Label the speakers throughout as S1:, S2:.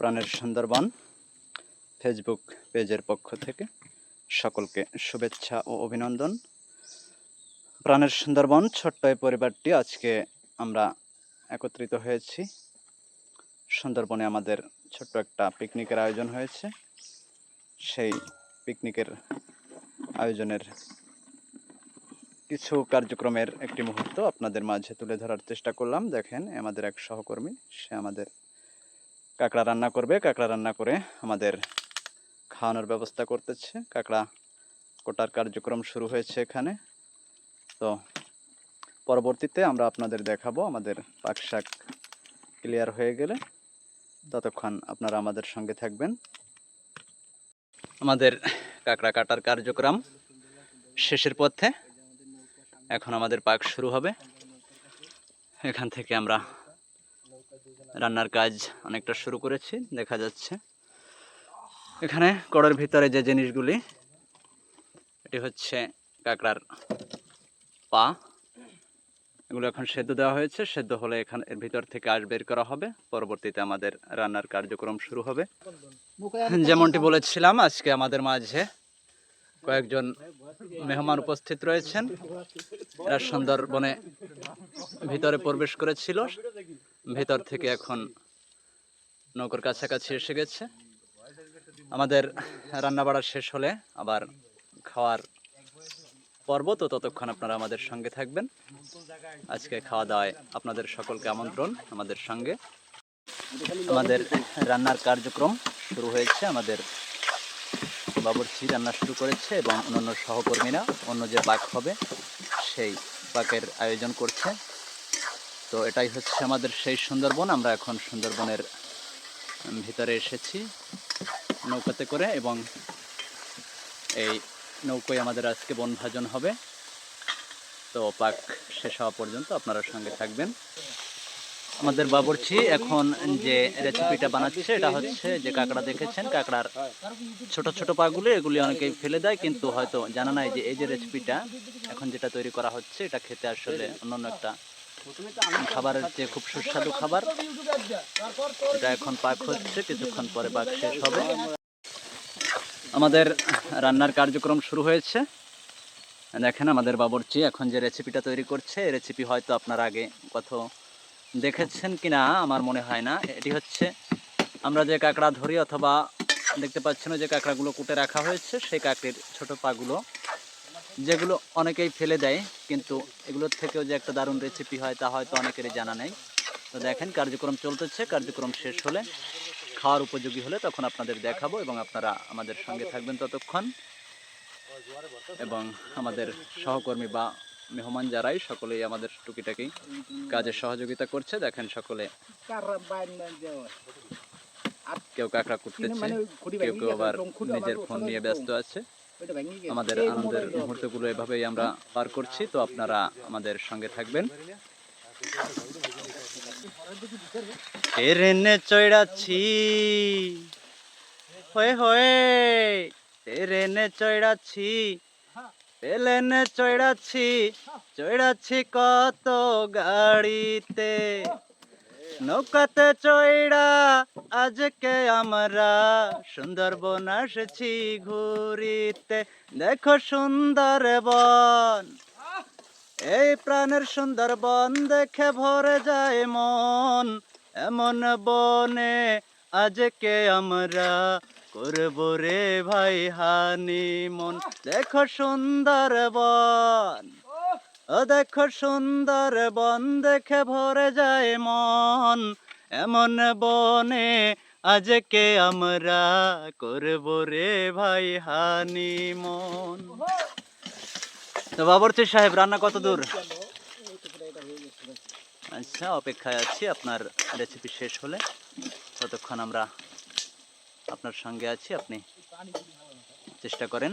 S1: প্রাণের সুন্দরবন ফেসবুক পেজের পক্ষ থেকে সকলকে শুভেচ্ছা ও অভিনন্দন। প্রাণের সুন্দরবন ছোট্ট এই পরিবারটি আজকে আমরা একত্রিত হয়েছি। সুন্দরবনে আমাদের ছোট্ট একটা পিকনিকের আয়োজন হয়েছে। সেই পিকনিকের আয়োজনের কিছু কার্যক্রমের একটি মুহূর্ত আপনাদের মাঝে তুলে ধরার চেষ্টা করলাম। দেখেন আমাদের এক সহকর্মী, সে আমাদের কাঁকড়া রান্না করবে, কাঁকড়া রান্না করে আমাদের খাওয়ানোর ব্যবস্থা করতেছে। কাঁকড়া কোটার কার্যক্রম শুরু হয়েছে এখানে। তো পরবর্তীতে আমরা আপনাদের দেখাবো, আমাদের পাক শাক ক্লিয়ার হয়ে গেলে। ততক্ষণ আপনারা আমাদের সঙ্গে থাকবেন। আমাদের কাঁকড়া কাটার কার্যক্রম শেষের পথে। এখন আমাদের পাক শুরু হবে। এখান থেকে আমরা রান্নার কাজ অনেকটা শুরু করেছি, দেখা যাচ্ছে। এখানে কড়ের ভিতরে যে জিনিসগুলি, এটি হচ্ছে কাঁকড়ার পা। এগুলো এখন সেদ্ধ দেওয়া হয়েছে, সেদ্ধ হলে এখানে, এর ভিতর থেকে আঁশ বের করা হবে। পরবর্তীতে আমাদের রান্নার কার্যক্রম শুরু হবে। যেমনটি বলেছিলাম, আজকে আমাদের মাঝে কয়েকজন মেহমান উপস্থিত রয়েছেন। এরা সুন্দরবনে ভিতরে প্রবেশ করেছিল। ভিতর থেকে এখন নৌকোর কাছাকাছি এসে গেছে। আমাদের রান্না বাড়া শেষ হলে আবার খাওয়ার পর্ব। তো ততক্ষণ আপনারা আমাদের সঙ্গে থাকবেন। আজকে খাওয়া দাওয়ায় আপনাদের সকলকে আমন্ত্রণ আমাদের সঙ্গে। আমাদের রান্নার কার্যক্রম শুরু হয়েছে। আমাদের বাবুর্চি রান্না শুরু করেছে এবং অন্যান্য সহকর্মীরা, অন্য যে পাক হবে, সেই পাকের আয়োজন করছে। তো এটাই হচ্ছে আমাদের সেই সুন্দরবন। আমরা এখন সুন্দরবনের ভিতরে এসেছি নৌকাতে করে এবং এই নৌকোয় আমাদের আজকে বনভাজন হবে। তো পাক শেষ হওয়া পর্যন্ত আপনারা সঙ্গে থাকবেন। আমাদের বাবুর্চি এখন যে রেসিপিটা বানাচ্ছে, এটা হচ্ছে যে কাঁকড়া দেখেছেন? কাঁকড়ার ছোট ছোট পাগুলো, এগুলি অনেকেই ফেলে দেয়, কিন্তু হয়তো জানা নাই যে এই যে রেসিপিটা এখন যেটা তৈরি করা হচ্ছে, এটা খেতে আসলে অন্যান্য একটা খাবারের যে খুব সুস্বাদু খাবার, এটা এখন পাক হচ্ছে, কিছুক্ষণ পরে পাক শেষ হবে। আমাদের রান্নার কার্যক্রম শুরু হয়েছে। দেখেন আমাদের বাবরচি এখন যে রেসিপিটা তৈরি করছে, এই রেসিপি হয়তো আপনারা আগে কত দেখেছেন কিনা, আমার মনে হয় না। এটি হচ্ছে, আমরা যে কাঁকড়া ধরি অথবা দেখতে পাচ্ছেন যে কাঁকড়াগুলো কুটে রাখা হয়েছে, সেই কাঁকড়ির ছোট পাগুলো যেগুলো অনেকেই ফেলে দেয় কিন্তু এগুলোর থেকেও যে একটা দারুণ রেসিপি হয় তা হয়তো অনেকেরই জানা নেই। তো দেখেন কার্যক্রম চলতেছে কার্যক্রম শেষ হলে খাওয়ার উপযোগী হলে তখন আপনাদের দেখাবো এবং আপনারা আমাদের সঙ্গে থাকবেন ততক্ষণ। এবং আমাদের সহকর্মী বা মেহমান যারাই সকলেই আমাদের টুকিটাকি কাজের সহযোগিতা করছে। দেখেন সকলে কেউ কাঁকড়া কুটতেছে কেউ কেউ আবার নিজের ফোন নিয়ে ব্যস্ত আছে। আমাদের আনন্দের মুহূর্তগুলো এভাবেই আমরা পার করছি তো আপনারা আমাদের সঙ্গে থাকবেন। ট্রেনে চড়াচ্ছি। হয়ে হয়ে। ট্রেনে চড়াচ্ছি। প্লেনে চড়াচ্ছি। চড়াচ্ছি কত গাড়িতে। নৌকাতে চড়া আজকে আমরা সুন্দরবন আসছি ঘুরিতে। দেখো সুন্দরবন, এই প্রাণের সুন্দরবন দেখে ভরে যায় মন। এমন বনে আজকে আমরা করব রে ভাই হানি মন দেখো সুন্দরবন। ও দেখো সুন্দরবন দেখে ভরে যায় মন। এমন বনে আজকে আমরা করব রে ভাই হানি মন তো বাবরচি সাহেব, রান্না কত দূর? আচ্ছা অপেক্ষায় আছি। আপনার রেসিপি শেষ হলে ততক্ষণ আমরা আপনার সঙ্গে আছি। আপনি চেষ্টা করেন।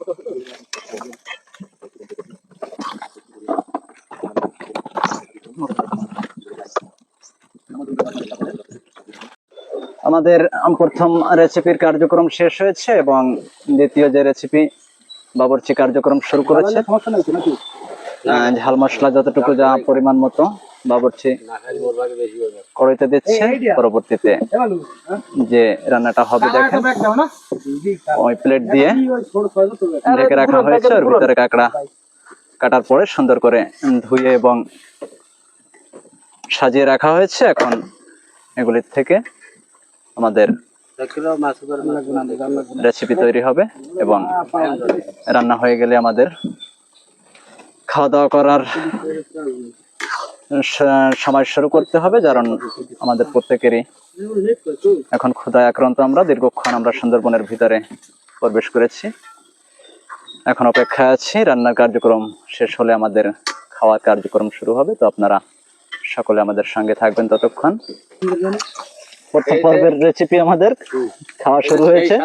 S1: আমাদের প্রথম রেসিপির কার্যক্রম শেষ হয়েছে এবং দ্বিতীয় যে রেসিপি বাবরচি কার্যক্রম শুরু করেছে। ঝাল মশলা যতটুকু যা পরিমাণ মতো বাবরচি কড়াইতে দিচ্ছে পরবর্তীতে। যে রান্নাটা হবে দেখেন। ওই প্লেট দিয়ে ঢেকে রাখা হয়েছে ওর ভিতরে কাঁকড়া কাটার পরে সুন্দর করে ধুয়ে এবং সাজিয়ে রাখা হয়েছে। এখন এগুলির থেকে আমাদের রেসিপি তৈরি হবে এবং রান্না হয়ে গেলে আমাদের খাওয়া দাওয়া করার সময় শুরু করতে হবে, কারণ আমাদের প্রত্যেকেরই এখন ক্ষুধায় আক্রান্ত আমরা। দীর্ঘক্ষণ আমরা সুন্দরবনের ভিতরে প্রবেশ করেছি। এখন অপেক্ষায় আছি, রান্নার কার্যক্রম শেষ হলে আমাদের খাওয়ার কার্যক্রম শুরু হবে। তো আপনারা সকলে আমাদের সঙ্গে থাকবেন ততক্ষণ। প্রথম পর্বের রেসিপি আমাদের খাওয়া শুরু হয়েছে।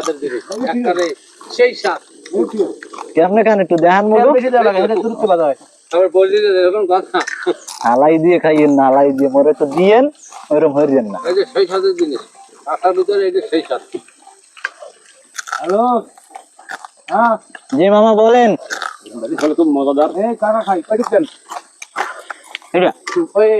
S2: সেই স্বাদ।
S1: কেমনে খান একটু দেখান মতো আলাই দিয়ে খাইয়েন না আলাই দিয়ে মরে তো দিয়েন ওইরকম না।
S2: সেই জিনিস ভিতরে এই যে সেই স্বাদ। হ্যালো? হ্যাঁ?
S1: জি মামা বলেন।
S2: খুব মজাদার। এই কাকা খাই
S1: এটা।
S2: ওই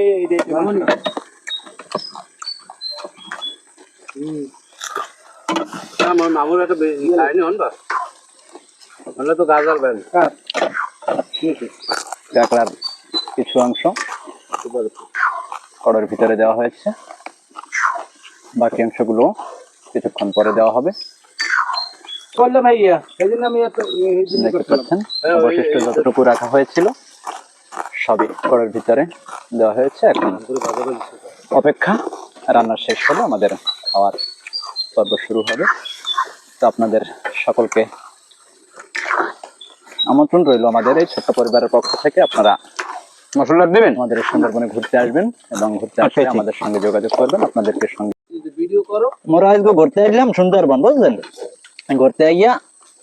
S2: আমার মামুর একটা খায়নি হন বা হলে তো গাজার ব্যান
S1: কাঁকড়ার কিছু অংশ কড়ের ভিতরে দেওয়া হয়েছে বাকি অংশগুলো কিছুক্ষণ পরে দেওয়া হবে।
S2: বললে ভাইয়া সেই জন্য আমি
S1: পাচ্ছেন? অবশিষ্ট যতটুকু রাখা হয়েছিল সবই কড়ের ভিতরে দেওয়া হয়েছে। এখন অপেক্ষা রান্না শেষ হলে আমাদের খাওয়ার পর্ব শুরু হবে। তো আপনাদের সকলকে আমন্ত্রণ রইল আমাদের এই ছোট্ট পরিবারের পক্ষ থেকে। আপনারা
S3: মশলা দেবেন?
S1: আমাদের সুন্দরবনে ঘুরতে আসবেন এবং ঘুরতে আসলে
S3: আচ্ছা,
S1: আমাদের সঙ্গে যোগাযোগ করবেন। আপনাদেরকে সঙ্গে
S2: ভিডিও করো।
S1: মোরা আজকে ঘুরতে আসলাম সুন্দরবন বুঝলেন? ঘুরতে আইয়া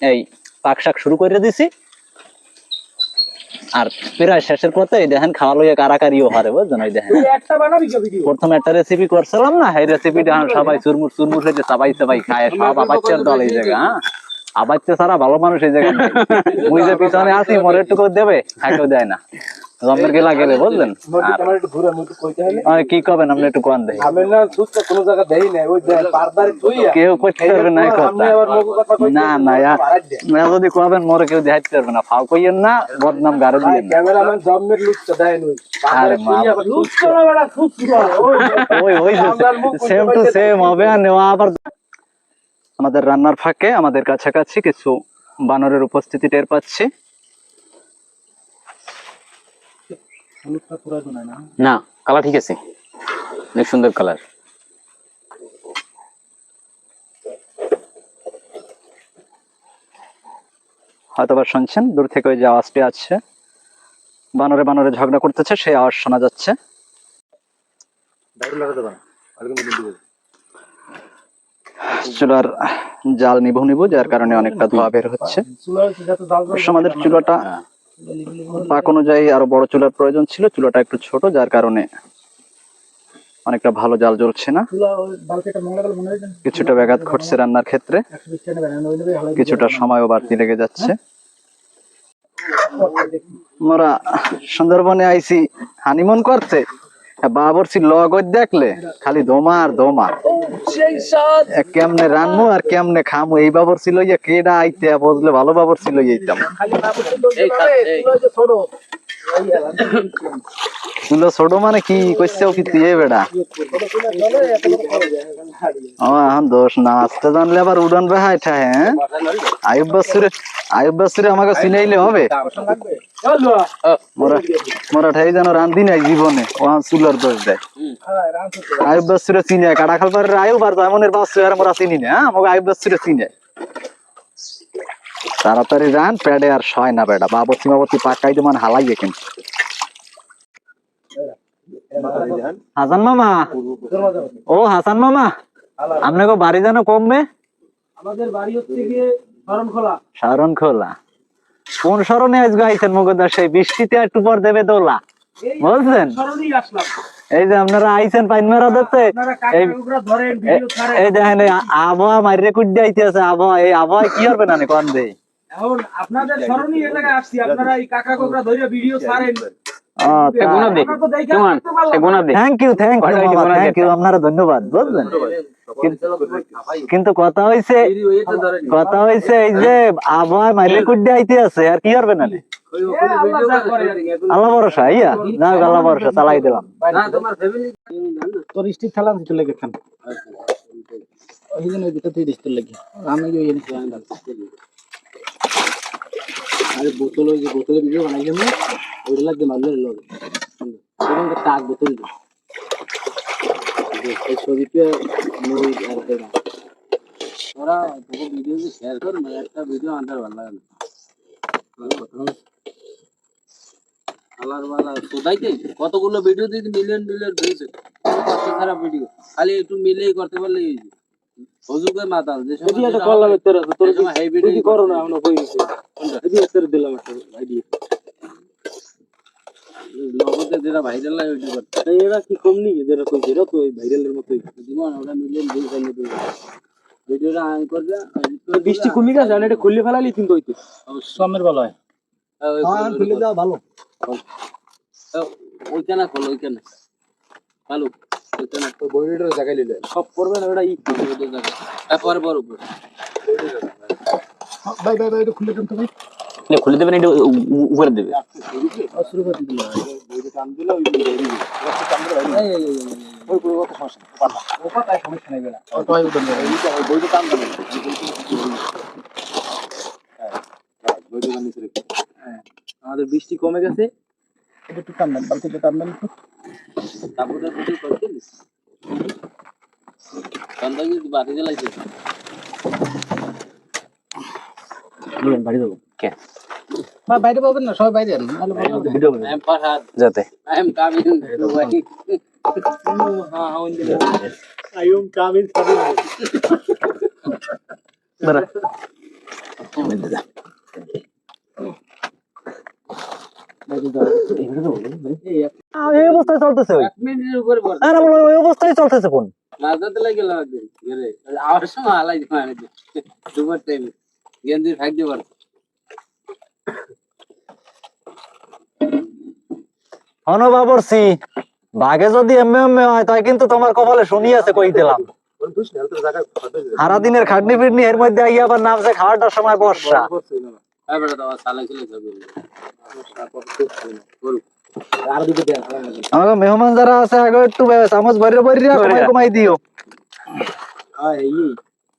S1: এই পাক শাক শুরু করে দিছি। আর প্রায় শেষের পথে এই দেখেন খাওয়া লইয়া কারাকারিও হারে বুঝছেন? ওই দেখেন। প্রথম একটা রেসিপি করছিলাম না এই রেসিপিটা সবাই চুরমুর চুরমুর হয়েছে সবাই সবাই খায় সব আবাচ্চার দল এই জায়গা হ্যাঁ? আবাচ্চা ছাড়া ভালো মানুষ এই জায়গায় বুঝে মুই যে পিছনে আছি মোর টুকু দেবে কেউ দেয় না। জমের গেলা গেলে বুঝলেন আর
S2: আমার একটু ঘুরে মুখ কইতে হলে।
S1: আর কি করবেন আপনি একটু কোয়ান দেয়
S2: আমি না সুস্থ কোনো জায়গা দেই না ওই পারদারে
S1: কেউ করতে পারবে না এই কথা।
S2: আপনি আবার মুখ কথা কইতে
S1: না না না যদি কোয়াবেন মোরে কেউ দেখাইতে পারবে না। ফাও কইয়েন না বদনাম গারে দিয়েন
S2: ক্যামেরাম্যান জম্মের লুকটা দেয় নই।
S1: আরে মা
S2: লুকটা। না বড় সুস্থ ওই
S1: ওই ওই সেম টু সেম হবে আর নেওয়া আবার আমাদের রান্নার ফাঁকে আমাদের কাছাকাছি কিছু বানরের উপস্থিতি টের পাচ্ছি।
S3: না? কালার ঠিক আছে। অনেক সুন্দর কালার
S1: হয়তোবা শুনছেন দূর থেকে ওই যে আওয়াজটি আছে বানরে বানরে ঝগড়া করতেছে সেই আওয়াজ শোনা যাচ্ছে। চুলার জাল নিভু নিভু যার কারণে অনেকটা ধোয়া বের হচ্ছে। আমাদের চুলাটা পাক অনুযায়ী আরও বড় চুলার প্রয়োজন ছিল। চুলাটা একটু ছোট যার কারণে অনেকটা ভালো জাল জ্বলছে না। কিছুটা ব্যাঘাত ঘটছে রান্নার ক্ষেত্রে। কিছুটা সময়ও বাড়তি লেগে যাচ্ছে। আমরা সুন্দরবনে আইসি হানিমুন করতে। বাবরছি লগত দেখলে খালি আর দোমা কেমনে রানমু আর কেমনে খামু? এই বাবরছি লইয়া কেডা আইতে বুঝলে ভালো বাবরছি লইয়া আইতাম। তুলো ছোট মানে কি কইছেও কি তুই বেড়া? ও এখন দোষ না আসতে জানলে আবার উড়ান বেহাই ঠায় হ্যাঁ? আয়ুব বাসুরে আয়ুব বাসুরে আমাকে চিনাইলে হবে? মোরা মোরা ঠাই যেন রান্ধি নাই জীবনে। ও চুলার দোষ দেয়। আয়ুব বাসুরে চিনে কাটা খাল আয়ুব আর জামনের বাসু আর মোরা চিনি না হ্যাঁ? আমাকে আয়ুব বাসুরে চিনে। তাড়াতাড়ি রান প্যাডে আর সয় না বেড়া বাবর সীমাবর্তী পাকাই দেমান হালাইয়ে কিন্তু। হাসান মামা? ও হাসান মামা আপনাকে বাড়ি যেন কমবে?
S2: আমাদের বাড়ি হচ্ছে গিয়ে শরণখোলা।
S1: শরণ খোলা কোন শরণে আজকে আইছেন মুগদা সেই বৃষ্টিতে একটু পর দেবে দোলা।
S2: আসলাম।
S1: এই যে আপনারা আইছেন পাইন মেরা দেখতে এই দেখেন আবহাওয়া মারিয়ে কুড্ডে আইতেছে আবহাওয়া এই আবহাওয়া কি হবে না কোন দে
S2: এখন আপনাদের স্মরণই এ আসছি আপনারা এই কাকা কোকরা ধরে ভিডিও ছাড়েন।
S3: হয়েছে
S1: কিন্তু কথা হইছে কথা হইছে এই যে আবহাওয়া মারিয়ে কুড্ডে আইতে আছে আর কি হবে না?
S2: আল্লাহ
S1: ভরসা ইয়া যাক আল্লাহ ভরসা চালাই দিলাম
S4: তোর স্টিক খেলা দিতে লেগে খান ওই জন্য ভিতর থেকে দিতে লেগে আমি ওই আরে বোতল ওই যে বোতলে ভিডিও বানাইলাম না ওইটা লাগবে মারলে লোক এবং টাক বোতল এই ছবিতে মুড়ি আর ওরা ভিডিও যে শেয়ার কর মানে একটা ভিডিও আনতে ভালো লাগে না কতগুলো ভিডিও দিতে মিলিয়ন মিলিয়ন ভিউজ খারাপ ভিডিও খালি একটু মিলেই করতে পারলেই হয়েছে হজুকে মাতাল যে সময়
S2: এটা করলাম তোর তোর
S4: এই ভিডিও
S2: করো না আমরা কই গেছি এই তোর দিলাম একটা আইডিয়া
S4: লগতে যেটা ভাইরাল লাগে ওইটা করতে।
S2: এরা কি কম নি যেটা কইছে এটা তো ভাইরালের মতোই।
S4: জীবন ওটা মিলিয়ন ভিউজ ভিডিওটা আন করবে
S2: বৃষ্টি কমে গেছে এটা খুললে ফেলালি কিন্তু হইতো।
S4: সমের ভালো হয়।
S2: হ্যাঁ খুলে দাও ভালো।
S4: ওইখানে খোলো ওইখানে। ভালো ওইখানে।
S2: বইটার জায়গায় লিলে সব করবে না ওটা ই
S4: তারপরে বড় উপর।
S2: ভাই ভাই ভাই এটা খুলে দেন তো ভাই
S3: খুলে দেবেন এটা উপরে দেবে।
S2: হ্যাঁ আমাদের বৃষ্টি কমে গেছে। একটু টান দেন টান দেন
S4: কিন্তু বাড়ি জ্বালাইছে।
S1: বাড়ি
S3: কে?
S4: বাইরে পাবেন না সবাই বাইরে
S3: যাতে।
S2: হ্যাঁ
S1: এই অবস্থায় চলতেছে ওই। অবস্থায় চলতেছে কোন
S4: মাঝাতে লাগে লাগে। আওয়ার সময় আলাই মানে দুবার টাইম গেন্দি ফাইক দিবার।
S1: অনুবাবরছি বাঘে যদি এমএ এমএ হয় তাই কিন্তু তোমার কপালে শুনি আছে কই দিলাম সারা দিনের খাটনি এর মধ্যে আইয়া আবার নামছে খাওয়াটার সময় বর্ষা।
S2: দুটো দেন
S1: আমাকে মেহমান যারা আছে আগে একটু চামচ ভরে ভরে কমাই কমাই দিও।
S2: হ্যাঁ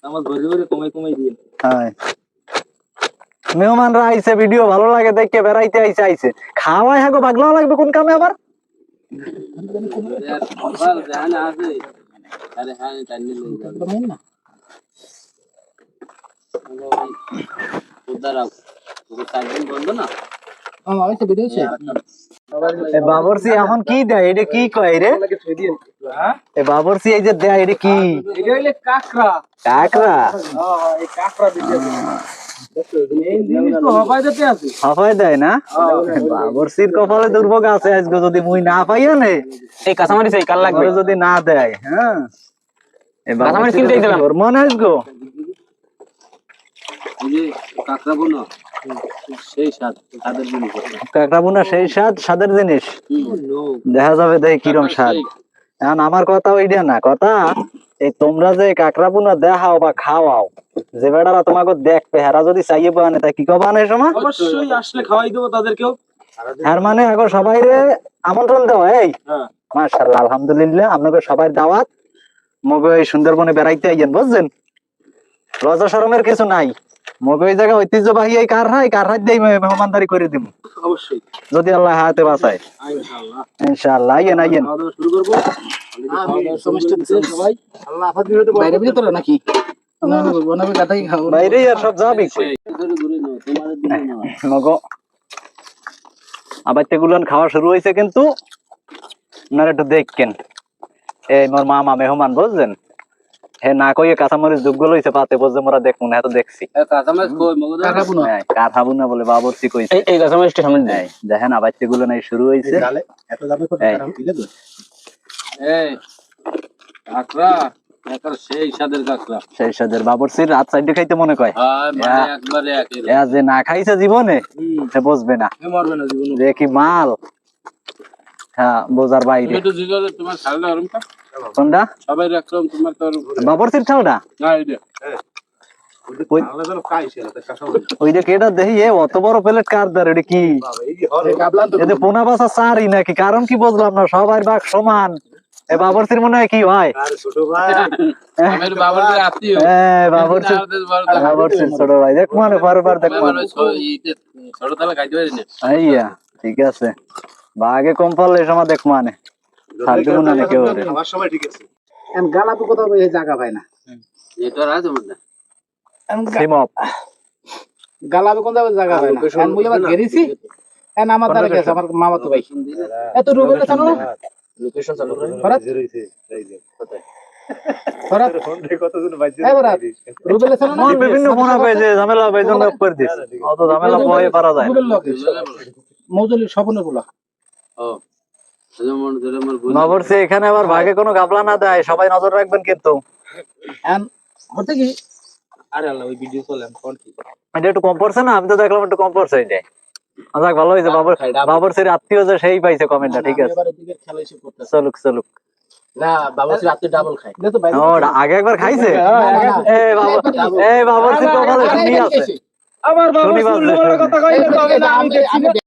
S2: আমার ভরে ভরে কমাই কমাই দিয়ে
S1: হ্যাঁ মেহমানরা আইছে ভিডিও ভালো লাগে দেখে বেড়াইতে আইছে আইছে। খাওয়াই হাগো বাগলাও লাগবে কোন কামে আবার? বাবরসি এখন কি দেয়? এটা কি কয় রে? বাবরসি এই যে দেয় এটা কি?
S2: কাকড়া।
S1: কাকড়া?
S2: কাকড়া ভিডিও এই জিনিস তো হবাই দিতে আছে।
S1: হাফাই দেয় না বাবরসির কপালে দুর্ভোগ আছে আজকে যদি মুই না পাইয়া নে
S3: এই কাঁচামারি চাই কাল লাগবে।
S1: যদি না দেয় হ্যাঁ?
S3: কাঁচামারি দিলাম।
S1: মনে
S4: সেই
S1: কাকড়া বুনা সেই স্বাদ স্বাদের জিনিস। দেখা যাবে দেখি কিরম স্বাদ। এখন আমার কথা ওইটা না কথা এই তোমরা যে কাঁকড়া বুনা দেখাও বা খাওয়াও যে বেড়ারা তোমাকে দেখবে হেরা যদি চাইয়ে বানে তাই কি কবা না সময়
S2: অবশ্যই আসলে খাওয়াই দেবো তাদেরকেও।
S1: আর মানে এখন সবাই রে আমন্ত্রণ দেওয়া এই।
S2: হ্যাঁ।
S1: মাশাআল্লাহ আলহামদুলিল্লাহ আপনাকে সবাই দাওয়াত। মগে এই সুন্দরবনে বেড়াইতে আইয়েন বুঝছেন? লজ্জা শরমের কিছু নাই। মগে এই জায়গা ঐতিহ্যবাহী এই কার হাই কার হাত দিয়ে মেহমানদারি করে দিব
S2: অবশ্যই।
S1: যদি আল্লাহ হাতে বাঁচায়।
S2: ইনশাআল্লাহ।
S1: ইনশাআল্লাহ আইয়েন আইয়েন।
S2: খাওয়া শুরু করব। সবাই। আল্লাহ হাফাজ
S4: বাইরে নাকি?
S1: বাইরে আর সব যাবি মগো। আবার তেগুলান খাওয়া শুরু হয়েছে কিন্তু আপনারা একটু দেখকেন এই মোর মামা মেহমান বুঝছেন? হে না কইয়ে কাঁচামরিচ যোগ্য লইছে পাতে বসে মোরা দেখুন এত দেখছি। হ্যাঁ, বলে বাবরসি কইছে।
S3: এই সামনে
S1: এই, দেখেন আবাচ্চে গুলো নাই শুরু হয়েছে
S2: গালে এত যাবে কত
S1: এই।
S2: কারণ দিলে তো।
S4: এই কাঁকড়া কাঁকড়া সেই কাঁকড়া।
S1: সাদের বাবরসির রাত সাইডে খাইতে মনে কয়?
S4: হ্যাঁ মানে। একবারে একের।
S1: এ যে না খাইছে জীবনে সে বুঝবে না।
S2: এ মরবে না জীবন।
S1: যে কি মাল। হ্যাঁ বোঝার বাইরে।
S4: তোমার
S1: কোনটা?
S4: সবাই রাখলাম তোমার তো আর
S1: বাবরসির খাওটা
S4: না
S1: ওই
S2: না
S1: যে কেটা দেখি এ অত বড় প্লেট কার দার এটা কি? এতে পোনা বাসা চারই নাকি? কারণ কি বুঝলাম না সবার বাঘ সমান। এ বাবরসির মনে হয় কি হয়?
S2: ছোট ভাই
S1: হ্যাঁ বাবরসির ছোট ভাই। দেখ মানে বারবার দেখ ঠিক আছে। বাঘে কম পারলে সময় দেখ মানে।
S2: আমার সময় ঠিক আছে।
S5: এম গালা কোথাও এই জায়গা পায় না।
S4: এটা রাজ আমার না
S1: সিম অফ।
S5: গালা তো জায়গা পায় না। এম মুই আবার গেরিছি এন আমার দ্বারা গেছে আমার মামা তো ভাই এত রুবে গেছে
S2: লোকেশন চালু করে।
S5: ভরত?
S2: রইছে এই যে।
S5: ভরত?
S2: ফোন রে কতজন বাজে
S5: এই ভরত? না?
S1: বিভিন্ন ফোনা পেয়ে ঝামেলা পেয়ে করে দিস অত ঝামেলা পয়ে পারা যায় না।
S5: রুবের লোক মৌজুলি স্বপনের বলা
S4: ও। আমার
S1: এখানে আবার ভাগে কোনো গাবলা না দেয় সবাই নজর রাখবেন কিন্তু।
S5: হতে কি?
S2: আরে আল্লাহ ওই ভিডিও চলে আমি কোন কি?
S1: এটা একটু কম পড়ছে না? আমি তো দেখলাম একটু কম পড়ছে এটা। যাক ভালো হয়েছে। বাবর বাবরসির আত্মীয় যে সেই পাইছে কমেন্টটা ঠিক আছে। চলুক চলুক।
S5: না বাবা সে রাতে ডাবল খায়। দে তো ভাই
S1: ও আগে একবার খাইছে?
S5: না, না, না।
S1: এ বাবা এ